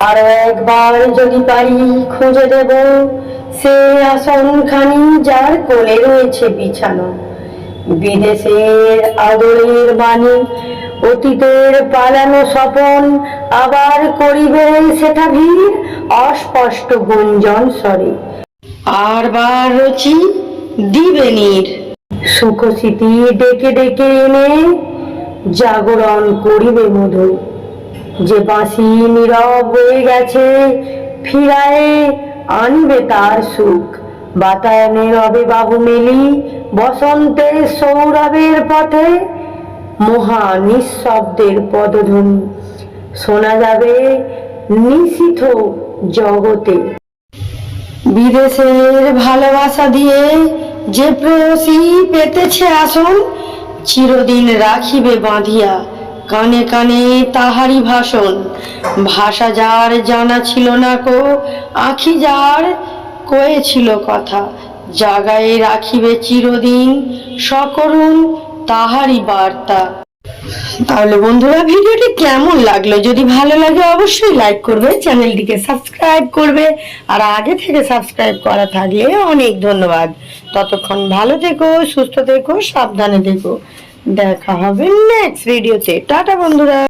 আরও একবার যদি পারি খুঁজে দেব, সে আসনখানি যার কোলে রয়েছে বিছানো। বিদেশের আদরের বাণী, অতীতের পালানো স্বপন আবার করিবে সেটা ভিড় অস্পষ্ট গুঞ্জন স্বরে। আর বার রচি দিবে নীর সুখ স্মৃতি ডেকে ডেকে এনে জাগরণ করিবে মধু। যে বাঁশি নীরব হয়ে গেছে, ফিরায়ে আনবে তার সুখ। বাতায়নে রবে বাবু মেলি বসন্তের সৌরভের পথে মহা নিঃশব্দের পদধ্বনি। শোনা যাবে নিশিথ জগতে। বিদেশের ভালোবাসা দিয়ে যে প্রেয়সী পেতেছে আসন, চিরদিন রাখিবে বাঁধিয়া কানে কানে তাহারি ভাষণ। ভাষা যার জানা ছিল না কো, আখি যার কয়েছিল কথা। জাগায় রাখিবে চিরদিন সকরুণ তাহারি বার্তা। তাহলে বন্ধুরা, ভিডিওটি কেমন লাগল? যদি ভালো লাগে অবশ্যই লাইক করবে, চ্যানেলটিকে সাবস্ক্রাইব করবে, আর আগে থেকে সাবস্ক্রাইব করা থাকলে অনেক ধন্যবাদ। ততক্ষণ ভালো থেকো, সুস্থ থেকো, সাবধানে থেকো। দেখা হবে নেক্সট ভিডিওতে টাটা বন্ধুরা।